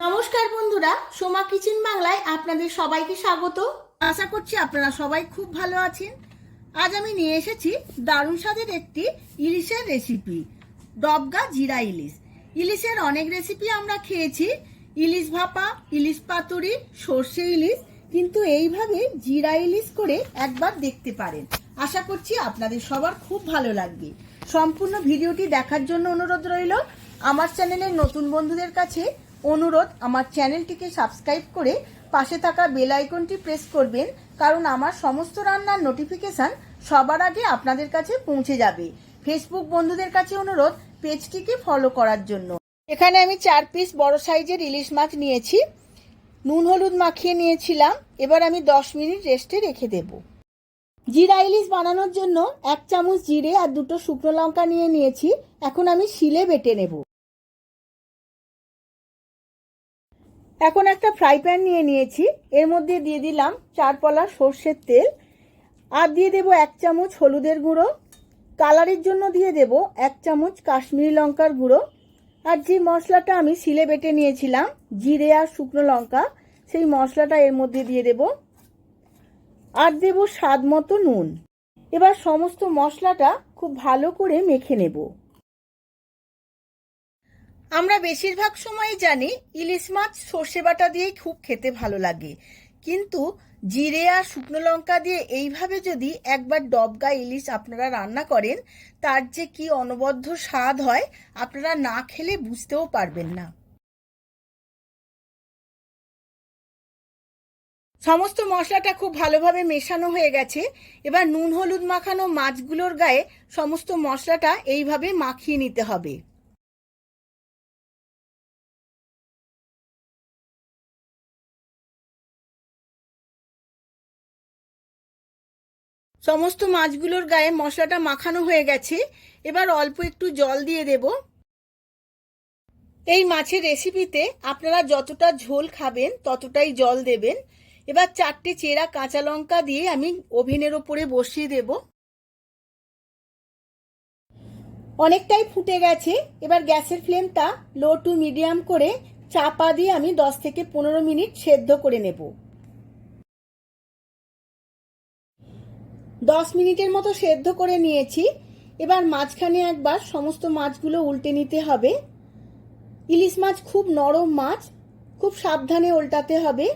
নমস্কার বন্ধুরা, সোমা কিচেন বাংলায় আপনাদের সবাইকে স্বাগত। আশা করছি আপনারা সবাই খুব ভালো আছেন। আজ আমি নিয়ে এসেছি দারুণ স্বাদের একটি ইলিশের রেসিপি ডবগা জিরা ইলিশ। ইলিশের অনেক রেসিপি আমরা খেয়েছি। ইলিশ ভাপা, ইলিশ পাতুরি, সর্ষে ইলিশ, কিন্তু এইভাবে জিরা ইলিশ করে একবার দেখতে পারেন। আশা করছি আপনাদের সবার খুব ভালো লাগবে। সম্পূর্ণ ভিডিওটি দেখার জন্য অনুরোধ রইল। আমার চ্যানেলের নতুন বন্ধুদের কাছে অনুরোধ, আমার চ্যানেলটিকে সাবস্ক্রাইব করে পাশে থাকা বেল আইকনটি প্রেস করবেন, কারণ আমার সমস্ত রান্নার নোটিফিকেশন সবার আগে আপনাদের কাছে পৌঁছে যাবে। ফেসবুক বন্ধুদের কাছে অনুরোধ, পেজটিকে ফলো করার জন্য। এখানে আমি চার পিস বড় সাইজের ইলিশ মাছ নিয়েছি। নুন হলুদ মাখিয়ে নিয়েছিলাম, এবার আমি দশ মিনিট রেস্টে রেখে দেব। জিরা ইলিশ বানানোর জন্য এক চামচ জিরে আর দুটো শুকনো লঙ্কা নিয়ে নিয়েছি, এখন আমি শিলে বেটে নেব। এখন একটা ফ্রাই প্যান নিয়ে নিয়েছি। এর মধ্যে দিয়ে দিলাম চার পলা সর্ষের তেল। আর দিয়ে দেব এক চামচ হলুদের গুঁড়ো। কালারের জন্য দিয়ে দেব এক চামচ কাশ্মীরি লঙ্কার গুঁড়ো। আর যে মশলাটা আমি শিলে বেটে নিয়েছিলাম, জিরে আর শুকনো লঙ্কা, সেই মশলাটা এর মধ্যে দিয়ে দেব। আর দেব স্বাদ মতো নুন। এবার সমস্ত মশলাটা খুব ভালো করে মেখে নেব। আমরা বেশিরভাগ সময় জানি ইলিশ মাছ সর্ষে বাটা দিয়েই খুব খেতে ভালো লাগে। কিন্তু জিরে আর শুকনো লঙ্কা দিয়ে এইভাবে যদি একবার ডবগা ইলিশ আপনারা রান্না করেন, তার যে কি অনবদ্য স্বাদ হয়, আপনারা না খেলে বুঝতেও পারবেন না। সমস্ত মশলাটা খুব ভালোভাবে মেশানো হয়ে গেছে। এবার নুন হলুদ মাখানো মাছগুলোর গায়ে সমস্ত মশলাটা এইভাবে মাখিয়ে নিতে হবে। সমস্ত মাছগুলোর গায়ে মশলাটা মাখানো হয়ে গেছে। এবার অল্প একটু জল দিয়ে দেব। এই মাছের রেসিপিতে আপনারা যতটা ঝোল খাবেন, ততটাই জল দেবেন। এবার চারটে চেরা কাঁচা লঙ্কা দিয়ে আমি ওভেনের ওপরে বসিয়ে দেব। অনেকটাই ফুটে গেছে। এবার গ্যাসের ফ্লেমটা লো টু মিডিয়াম করে চাপা দিয়ে আমি দশ থেকে পনেরো মিনিট সেদ্ধ করে নেব। দশ মিনিটের মতো সেদ্ধ করে নিয়েছি। এবার মাঝখানে একবার সমস্ত মাছগুলো উল্টে নিতে হবে। ইলিশ মাছ খুব নরম মাছ, খুব সাবধানে উল্টাতে হবে।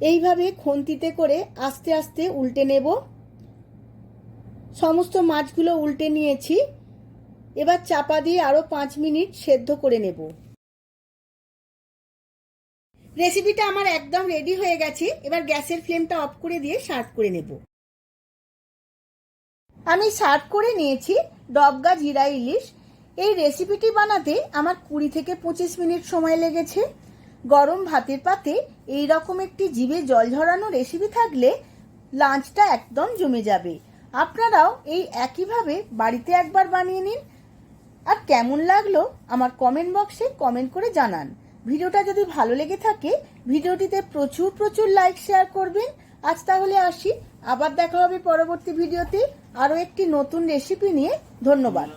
এইভাবে খন্তিতে করে আস্তে আস্তে উল্টে নেব। সমস্ত মাছগুলো উল্টে নিয়েছি। এবার চাপা দিয়ে আরও পাঁচ মিনিট সেদ্ধ করে নেব। রেসিপিটা আমার একদম রেডি হয়ে গেছে। এবার গ্যাসের ফ্লেমটা অফ করে দিয়ে সার্ভ করে নেব। আমি সার্ভ করে নিয়েছি ডবগা জিরা ইলিশ। এই রেসিপিটি বানাতে আমার কুড়ি থেকে পঁচিশ মিনিট সময় লেগেছে। গরম ভাতের পাতে এই রকম একটি জিভে জল ঝরানো রেসিপি থাকলে লাঞ্চটা একদম জমে যাবে। আপনারাও এই একইভাবে বাড়িতে একবার বানিয়ে নিন। আর কেমন লাগল আমার কমেন্ট বক্সে কমেন্ট করে জানান। ভিডিওটা যদি ভালো লেগে থাকে, ভিডিওটিতে প্রচুর প্রচুর লাইক শেয়ার করবেন। আজ তাহলে আসি। আবার দেখা হবে পরবর্তী ভিডিওতে। আরও একটি নতুন রেসিপি নিয়ে। ধন্যবাদ।